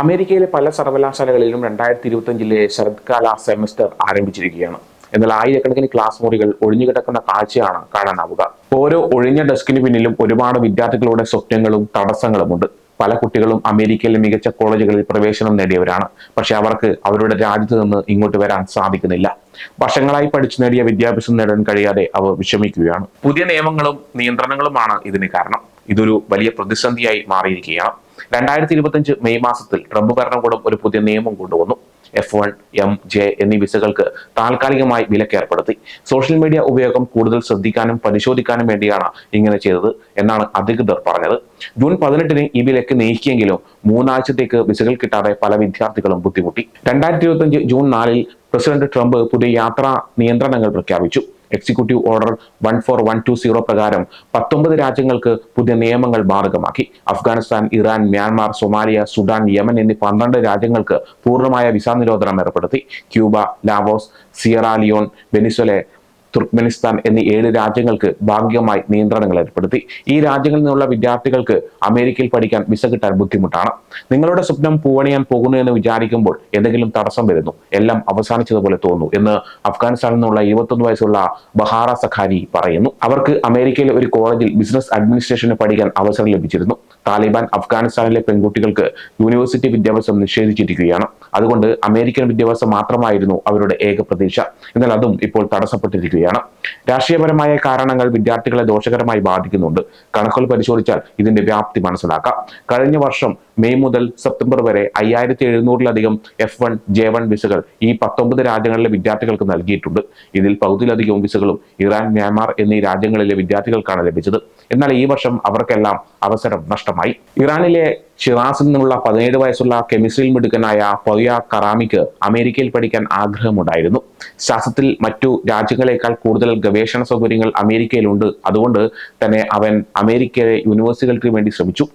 അമേരിക്കയിലെ പല സർവകലാശാലകളിലും രണ്ടായിരത്തി ഇരുപത്തഞ്ചിലെ ശരത്കാല സെമസ്റ്റർ ആരംഭിച്ചിരിക്കുകയാണ്. എന്നാൽ ആയിരക്കണക്കിന് ക്ലാസ് മുറികൾ ഒഴിഞ്ഞുകിടക്കുന്ന കാഴ്ചയാണ് കാണാനാവുക. ഓരോ ഒഴിഞ്ഞ ഡെസ്കിന് പിന്നിലും ഒരുപാട് വിദ്യാർത്ഥികളുടെ സ്വപ്നങ്ങളും തടസ്സങ്ങളുമുണ്ട് പല കുട്ടികളും അമേരിക്കയിലെ മികച്ച കോളേജുകളിൽ പ്രവേശനം നേടിയവരാണ്. പക്ഷെ അവർക്ക് അവരുടെ രാജ്യത്ത് നിന്ന് ഇങ്ങോട്ട് വരാൻ സാധിക്കുന്നില്ല. വർഷങ്ങളായി പഠിച്ചു നേടിയ വിദ്യാഭ്യാസം നേടാൻ കഴിയാതെ അവർ വിഷമിക്കുകയാണ്. പുതിയ നിയമങ്ങളും നിയന്ത്രണങ്ങളുമാണ് ഇതിന് കാരണം. ഇതൊരു വലിയ പ്രതിസന്ധിയായി മാറിയിരിക്കുകയാണ്. രണ്ടായിരത്തി ഇരുപത്തഞ്ച് മെയ് മാസത്തിൽ ട്രംപ് ഭരണകൂടം ഒരു പുതിയ നിയമം കൊണ്ടുവന്നു. എഫ് വൺ എം ജെ എന്നീ വിസകൾക്ക് താൽക്കാലികമായി വിലക്ക് ഏർപ്പെടുത്തി. സോഷ്യൽ മീഡിയ ഉപയോഗം കൂടുതൽ ശ്രദ്ധിക്കാനും പരിശോധിക്കാനും വേണ്ടിയാണ് ഇങ്ങനെ ചെയ്തത് എന്നാണ് അധികൃതർ പറഞ്ഞത്. ജൂൺ പതിനെട്ടിന് ഈ വിലക്ക് നീക്കിയെങ്കിലും മൂന്നാഴ്ചത്തേക്ക് വിസകൾ കിട്ടാതെ പല വിദ്യാർത്ഥികളും ബുദ്ധിമുട്ടി. രണ്ടായിരത്തി ഇരുപത്തിയഞ്ച് ജൂൺ നാലിൽ പ്രസിഡന്റ് ട്രംപ് പുതിയ യാത്രാ നിയന്ത്രണങ്ങൾ പ്രഖ്യാപിച്ചു. Executive order one four one two zero പ്രകാരം പത്തൊമ്പത് രാജ്യങ്ങൾക്ക് പുതിയ നിയമങ്ങൾ ബാധകമാക്കി. Afghanistan Iran Myanmar Somalia Sudan Yemen എന്നീ പന്ത്രണ്ട് രാജ്യങ്ങൾക്ക് പൂർണമായ വിസ നിരോധനം ഏർപ്പെടുത്തി. Cuba Laos Sierra Leone Venezuela Turkmenistan എന്നീ ഏഴ് രാജ്യങ്ങൾക്ക് ഭാഗികമായി നിയന്ത്രണങ്ങൾ ഏർപ്പെടുത്തി. ഈ രാജ്യങ്ങളിൽ നിന്നുള്ള വിദ്യാർത്ഥികൾക്ക് അമേരിക്കയിൽ പഠിക്കാൻ വിസ കിട്ടാൻ ബുദ്ധിമുട്ടാണ്. നിങ്ങളുടെ സ്വപ്നം പൂവണിയാൻ പോകുന്നു എന്ന് വിചാരിക്കുമ്പോൾ എന്തെങ്കിലും തടസ്സം വരുന്നു. എല്ലാം അവസാനിച്ചതുപോലെ തോന്നുന്നു എന്ന് അഫ്ഗാനിസ്ഥാനിൽ നിന്നുള്ള ഇരുപത്തൊന്ന് വയസ്സുള്ള ബഹാറ സഖാരി പറയുന്നു. അവർക്ക് അമേരിക്കയിലെ ഒരു കോളേജിൽ ബിസിനസ് അഡ്മിനിസ്ട്രേഷന് പഠിക്കാൻ അവസരം ലഭിച്ചിരുന്നു. താലിബാൻ അഫ്ഗാനിസ്ഥാനിലെ പെൺകുട്ടികൾക്ക് യൂണിവേഴ്സിറ്റി വിദ്യാഭ്യാസം നിഷേധിച്ചിരിക്കുകയാണ്. അതുകൊണ്ട് അമേരിക്കൻ വിദ്യാഭ്യാസം മാത്രമായിരുന്നു അവരുടെ ഏക പ്രതീക്ഷ. എന്നാൽ അതും ഇപ്പോൾ തടസ്സപ്പെട്ടിരിക്കുകയാണ്. രാഷ്ട്രീയപരമായ കാരണങ്ങൾ വിദ്യാർത്ഥികളെ ദോഷകരമായി ബാധിക്കുന്നുണ്ട്. കണക്കുകൾ പരിശോധിച്ചാൽ ഇതിന്റെ വ്യാപ്തി മനസ്സിലാക്കാം. കഴിഞ്ഞ വർഷം മെയ് മുതൽ സെപ്റ്റംബർ വരെ അയ്യായിരത്തി എഴുന്നൂറിലധികം എഫ് വൺ ജെ വൺ വിസകൾ ഈ പത്തൊമ്പത് രാജ്യങ്ങളിലെ വിദ്യാർത്ഥികൾക്ക് നൽകിയിട്ടുണ്ട്. ഇതിൽ പകുതിയിലധികവും വിസകളും ഇറാൻ മ്യാൻമാർ എന്നീ രാജ്യങ്ങളിലെ വിദ്യാർത്ഥികൾക്കാണ് ലഭിച്ചത്. എന്നാൽ ഈ വർഷം അവർക്കെല്ലാം അവസരം നഷ്ടമായി. ഇറാനിലെ ഷിറാസിൽ നിന്നുള്ള പതിനേഴ് വയസ്സുള്ള കെമിസ്ട്രിയിൽ മിടുക്കനായ പൊയ കറാമിക്ക് അമേരിക്കയിൽ പഠിക്കാൻ ആഗ്രഹമുണ്ടായിരുന്നു. ശാസ്ത്രത്തിൽ മറ്റു രാജ്യങ്ങളെക്കാൾ കൂടുതൽ ഗവേഷണ സൗകര്യങ്ങൾ അമേരിക്കയിലുണ്ട്. അതുകൊണ്ട് തന്നെ അവൻ അമേരിക്കയിലെ യൂണിവേഴ്സിറ്റികൾക്ക് വേണ്ടി ശ്രമിച്ചു.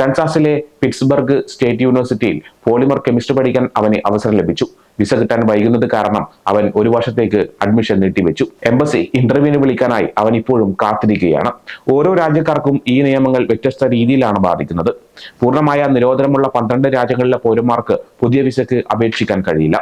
കൻസാസിലെ പിറ്റ്സ്ബർഗ് സ്റ്റേറ്റ് യൂണിവേഴ്സിറ്റിയിൽ പോളിമർ കെമിസ്ട്രി പഠിക്കാൻ അവന് അവസരം ലഭിച്ചു. വിസ കിട്ടാൻ വൈകുന്നത് കാരണം അവൻ ഒരു വർഷത്തേക്ക് അഡ്മിഷൻ നീട്ടിവെച്ചു. എംബസി ഇന്റർവ്യൂവിന് വിളിക്കാനായി അവൻ ഇപ്പോഴും കാത്തിരിക്കുകയാണ്. ഓരോ രാജ്യക്കാർക്കും ഈ നിയമങ്ങൾ വ്യത്യസ്ത രീതിയിലാണ് ബാധിക്കുന്നത്. പൂർണമായ നിരോധനമുള്ള പന്ത്രണ്ട് രാജ്യങ്ങളിലെ പൗരന്മാർക്ക് പുതിയ വിസയ്ക്ക് അപേക്ഷിക്കാൻ കഴിയില്ല.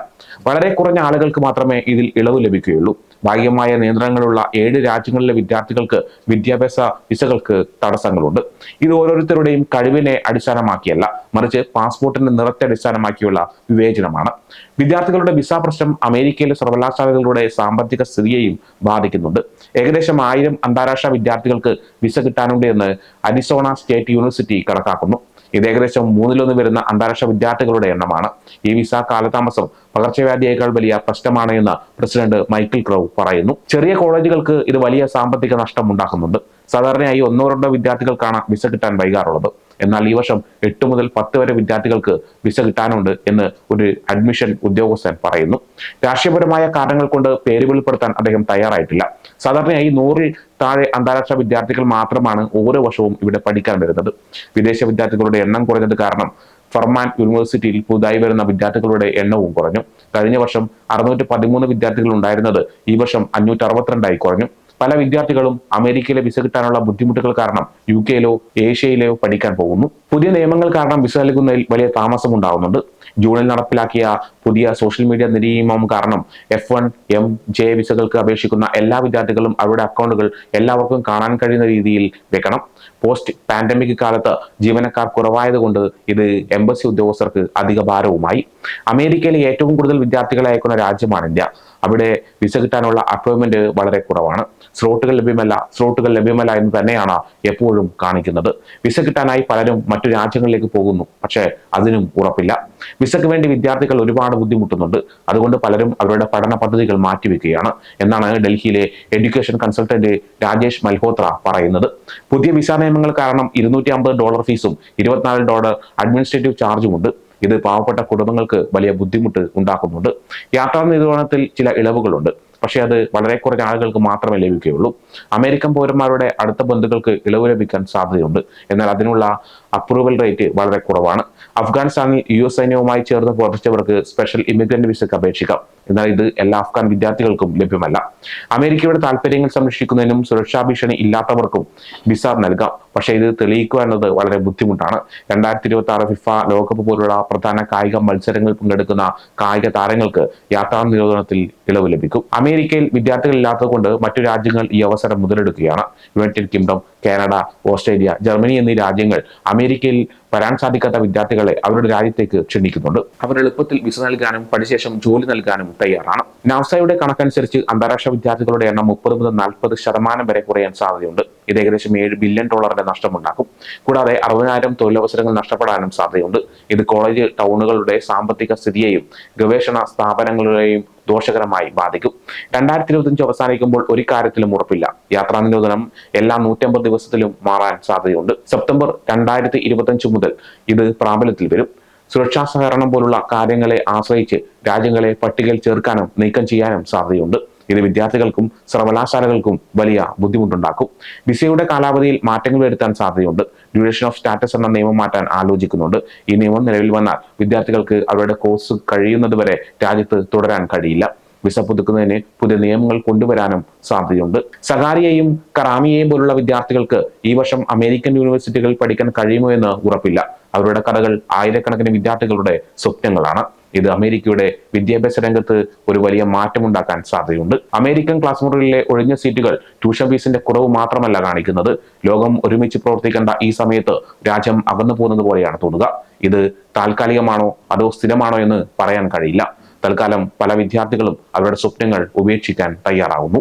വളരെ കുറഞ്ഞ ആളുകൾക്ക് മാത്രമേ ഇതിൽ ഇളവ് ലഭിക്കുകയുള്ളൂ. ഭാഗികമായ നിയന്ത്രണങ്ങളുള്ള ഏഴ് രാജ്യങ്ങളിലെ വിദ്യാർത്ഥികൾക്ക് വിദ്യാഭ്യാസ വിസകൾക്ക് തടസ്സങ്ങളുണ്ട്. ഇത് ഓരോരുത്തരുടെയും കഴിവിനെ അടിസ്ഥാനമാക്കിയല്ല മറിച്ച് പാസ്പോർട്ടിന്റെ നിറത്തെ അടിസ്ഥാനമാക്കിയുള്ള വിവേചനമാണ്. വിദ്യാർത്ഥികളുടെ വിസ പ്രശ്നം അമേരിക്കയിലെ സർവകലാശാലകളുടെ സാമ്പത്തിക സ്ഥിതിയെയും ബാധിക്കുന്നുണ്ട്. ഏകദേശം ആയിരം അന്താരാഷ്ട്ര വിദ്യാർത്ഥികൾക്ക് വിസ കിട്ടാനുണ്ട് എന്ന് അരിസോണ സ്റ്റേറ്റ് യൂണിവേഴ്സിറ്റി കണക്കാക്കുന്നു. ഇത് ഏകദേശം മൂന്നിലൊന്ന് വരുന്ന അന്താരാഷ്ട്ര വിദ്യാർത്ഥികളുടെ എണ്ണമാണ്. ഈ വിസ കാലതാമസം പകർച്ചവ്യാധിയേക്കാൾ വലിയ പ്രശ്നമാണ് എന്ന് പ്രസിഡന്റ് മൈക്കിൾ ക്രൗ പറയുന്നു. ചെറിയ കോളേജുകൾക്ക് ഇത് വലിയ സാമ്പത്തിക നഷ്ടം ഉണ്ടാക്കുന്നുണ്ട്. സാധാരണയായി ഒന്നോ രണ്ടോ വിദ്യാർത്ഥികൾക്കാണ് വിസ കിട്ടാൻ വൈകാറുള്ളത്. എന്നാൽ ഈ വർഷം എട്ട് മുതൽ പത്ത് വരെ വിദ്യാർത്ഥികൾക്ക് വിസ കിട്ടാനുണ്ട് എന്ന് ഒരു അഡ്മിഷൻ ഉദ്യോഗസ്ഥൻ പറയുന്നു. രാഷ്ട്രീയപരമായ കാരണങ്ങൾ കൊണ്ട് പേര് വെളിപ്പെടുത്താൻ അദ്ദേഹം തയ്യാറായിട്ടില്ല. സാധാരണയായി നൂറിൽ താഴെ അന്താരാഷ്ട്ര വിദ്യാർത്ഥികൾ മാത്രമാണ് ഓരോ വർഷവും ഇവിടെ പഠിക്കാൻ വരുന്നത്. വിദേശ വിദ്യാർത്ഥികളുടെ എണ്ണം കുറഞ്ഞത് കാരണം ഫർമാൻ യൂണിവേഴ്സിറ്റിയിൽ പുതുതായി വരുന്ന വിദ്യാർത്ഥികളുടെ എണ്ണവും കുറഞ്ഞു. കഴിഞ്ഞ വർഷം അറുന്നൂറ്റി പതിമൂന്ന് വിദ്യാർത്ഥികൾ ഉണ്ടായിരുന്നത് ഈ വർഷം അഞ്ഞൂറ്റി അറുപത്തിരണ്ടായി കുറഞ്ഞു. പല വിദ്യാർത്ഥികളും അമേരിക്കയിലെ വിസ കിട്ടാനുള്ള ബുദ്ധിമുട്ടുകൾ കാരണം യു കെയിലോ ഏഷ്യയിലോ പഠിക്കാൻ പോകുന്നു. പുതിയ നിയമങ്ങൾ കാരണം വിസ നൽകുന്നതിൽ വലിയ താമസം ഉണ്ടാകുന്നുണ്ട് ജൂണിൽ നടപ്പിലാക്കിയ പുതിയ സോഷ്യൽ മീഡിയ നിയമം കാരണം എഫ് വൺ എം ജെ വിസകൾക്ക് അപേക്ഷിക്കുന്ന എല്ലാ വിദ്യാർത്ഥികളും അവരുടെ അക്കൗണ്ടുകൾ എല്ലാവർക്കും കാണാൻ കഴിയുന്ന രീതിയിൽ വെക്കണം. പോസ്റ്റ് പാൻഡമിക് കാലത്ത് ജീവനക്കാർ കുറവായതുകൊണ്ട് ഇത് എംബസി ഉദ്യോഗസ്ഥർക്ക് അധിക ഭാരവുമായി. അമേരിക്കയിലെ ഏറ്റവും കൂടുതൽ വിദ്യാർത്ഥികളെ അയക്കുന്ന രാജ്യമാണ് ഇന്ത്യ. അവിടെ വിസ കിട്ടാനുള്ള അപ്പോയിൻമെന്റ് വളരെ കുറവാണ്. സ്ലോട്ടുകൾ ലഭ്യമല്ല സ്ലോട്ടുകൾ ലഭ്യമല്ല എന്ന് തന്നെയാണ് എപ്പോഴും കാണിക്കുന്നത്. വിസ കിട്ടാനായി പലരും മറ്റു രാജ്യങ്ങളിലേക്ക് പോകുന്നു പക്ഷേ അതിനും ഉറപ്പില്ല. വിസയ്ക്ക് വേണ്ടി വിദ്യാർത്ഥികൾ ഒരുപാട് ബുദ്ധിമുട്ടുന്നുണ്ട്. അതുകൊണ്ട് പലരും അവരുടെ പഠന പദ്ധതികൾ മാറ്റിവെക്കുകയാണ് എന്നാണ് ഡൽഹിയിലെ എഡ്യൂക്കേഷൻ കൺസൾട്ടന്റ് രാജേഷ് മൽഹോത്ര പറയുന്നത്. പുതിയ വിസ നിയമങ്ങൾ കാരണം ഇരുന്നൂറ്റി അമ്പത് ഡോളർ ഫീസും ഇരുപത്തിനാല് ഡോളർ അഡ്മിനിസ്ട്രേറ്റീവ് ചാർജും ഉണ്ട്. ഇത് പാവപ്പെട്ട കുടുംബങ്ങൾക്ക് വലിയ ബുദ്ധിമുട്ട് ഉണ്ടാക്കുന്നുണ്ട്. യാത്രാ നിരോധനത്തിൽ ചില ഇളവുകളുണ്ട്. പക്ഷേ അത് വളരെ കുറഞ്ഞ ആളുകൾക്ക് മാത്രമേ ലഭിക്കുകയുള്ളൂ. അമേരിക്കൻ പൗരന്മാരുടെ അടുത്ത ബന്ധുക്കൾക്ക് ഇളവ് ലഭിക്കാൻ സാധ്യതയുണ്ട്. എന്നാൽ അതിനുള്ള അപ്രൂവൽ റേറ്റ് വളരെ കുറവാണ്. അഫ്ഗാനിസ്ഥാനിൽ യു എസ് സൈന്യവുമായി ചേർന്ന് പ്രവർത്തിച്ചവർക്ക് സ്പെഷ്യൽ ഇമിഗ്രന്റ് വിസയ്ക്ക് അപേക്ഷിക്കാം. എന്നാൽ ഇത് എല്ലാ അഫ്ഗാൻ വിദ്യാർത്ഥികൾക്കും ലഭ്യമല്ല. അമേരിക്കയുടെ താല്പര്യങ്ങൾ സംരക്ഷിക്കുന്നതിനും സുരക്ഷാ ഭീഷണി ഇല്ലാത്തവർക്കും വിസ നൽകാം. പക്ഷേ ഇത് തെളിയിക്കുക എന്നത് വളരെ ബുദ്ധിമുട്ടാണ്. രണ്ടായിരത്തി ഇരുപത്തി ആറ് ഫിഫ ലോകകപ്പ് പോലുള്ള പ്രധാന കായിക മത്സരങ്ങളിൽ പങ്കെടുക്കുന്ന കായിക താരങ്ങൾക്ക് യാത്രാ നിരോധനത്തിൽ ഇളവ് ലഭിക്കും. അമേരിക്കയിൽ വിദ്യാർത്ഥികൾ ഇല്ലാത്തതുകൊണ്ട് മറ്റു രാജ്യങ്ങൾ ഈ അവസരം മുതലെടുക്കുകയാണ്. United Kingdom Canada Australia Germany എന്നീ രാജ്യങ്ങൾ അമേരിക്കയിൽ വരാൻ സാധിക്കാത്ത വിദ്യാർത്ഥികളെ അവരുടെ രാജ്യത്തേക്ക് ക്ഷണിക്കുന്നുണ്ട്. അവർ എളുപ്പത്തിൽ വിസ നൽകാനും പഠിശേഷം ജോലി നൽകാനും തയ്യാറാണ്. നാസയുടെ കണക്കനുസരിച്ച് അന്താരാഷ്ട്ര വിദ്യാർത്ഥികളുടെ എണ്ണം മുപ്പത് മുതൽ നാൽപ്പത് ശതമാനം വരെ കുറയാൻ സാധ്യതയുണ്ട്. ഇത് ഏകദേശം ഏഴ് ബില്യൺ ഡോളറിന്റെ നഷ്ടമുണ്ടാക്കും. കൂടാതെ അറുപതിനായിരം തൊഴിലവസരങ്ങൾ നഷ്ടപ്പെടാനും സാധ്യതയുണ്ട്. ഇത് കോളേജ് ടൗണുകളുടെ സാമ്പത്തിക സ്ഥിതിയെയും ഗവേഷണ സ്ഥാപനങ്ങളുടെയും ദോഷകരമായി ബാധിക്കും. രണ്ടായിരത്തി ഇരുപത്തിയഞ്ച് അവസാനിക്കുമ്പോൾ ഒരു കാര്യത്തിലും ഉറപ്പില്ല. യാത്രാ നിരോധനം എല്ലാ നൂറ്റമ്പത് ദിവസത്തിലും മാറാൻ സാധ്യതയുണ്ട്. സെപ്റ്റംബർ രണ്ടായിരത്തി ഇരുപത്തിയഞ്ച് മുതൽ ഇത് പ്രാബല്യത്തിൽ വരും. സുരക്ഷാ സഹകരണം പോലുള്ള കാര്യങ്ങളെ ആശ്രയിച്ച് രാജ്യങ്ങളെ പട്ടികയിൽ ചേർക്കാനും നീക്കം ചെയ്യാനും സാധ്യതയുണ്ട്. ഇത് വിദ്യാർത്ഥികൾക്കും സർവകലാശാലകൾക്കും വലിയ ബുദ്ധിമുട്ടുണ്ടാക്കും. വിസയുടെ കാലാവധിയിൽ മാറ്റങ്ങൾ വരുത്താൻ സാധ്യതയുണ്ട്. ഡ്യൂറേഷൻ ഓഫ് സ്റ്റാറ്റസ് എന്ന നിയമം മാറ്റാൻ ആലോചിക്കുന്നുണ്ട്. ഈ നിയമം നിലവിൽ വന്നാൽ വിദ്യാർത്ഥികൾക്ക് അവരുടെ കോഴ്സ് കഴിയുന്നത് വരെ രാജ്യത്ത് തുടരാൻ കഴിയില്ല. വിസ പുതുക്കുന്നതിന് പുതിയ നിയമങ്ങൾ കൊണ്ടുവരാനും സാധ്യതയുണ്ട്. സഹാരിയെയും കറാമിയെയും പോലുള്ള വിദ്യാർത്ഥികൾക്ക് ഈ വർഷം അമേരിക്കൻ യൂണിവേഴ്സിറ്റികളിൽ പഠിക്കാൻ കഴിയുമോ എന്ന് ഉറപ്പില്ല. അവരുടെ കഥകൾ ആയിരക്കണക്കിന് വിദ്യാർത്ഥികളുടെ സ്വപ്നങ്ങളാണ്. ഇത് അമേരിക്കയുടെ വിദ്യാഭ്യാസ രംഗത്ത് ഒരു വലിയ മാറ്റമുണ്ടാക്കാൻ സാധ്യതയുണ്ട്. അമേരിക്കൻ ക്ലാസ് മുറികളിലെ ഒഴിഞ്ഞ സീറ്റുകൾ ട്യൂഷൻ ഫീസിന്റെ കുറവ് മാത്രമല്ല കാണിക്കുന്നത്. ലോകം ഒരുമിച്ച് പ്രവർത്തിക്കേണ്ട ഈ സമയത്ത് രാജ്യം അകന്നു പോകുന്നത് പോലെയാണ് തോന്നുക. ഇത് താൽക്കാലികമാണോ അതോ സ്ഥിരമാണോ എന്ന് പറയാൻ കഴിയില്ല. തൽക്കാലം പല വിദ്യാർത്ഥികളും അവരുടെ സ്വപ്നങ്ങൾ ഉപേക്ഷിക്കാൻ തയ്യാറാവുന്നു.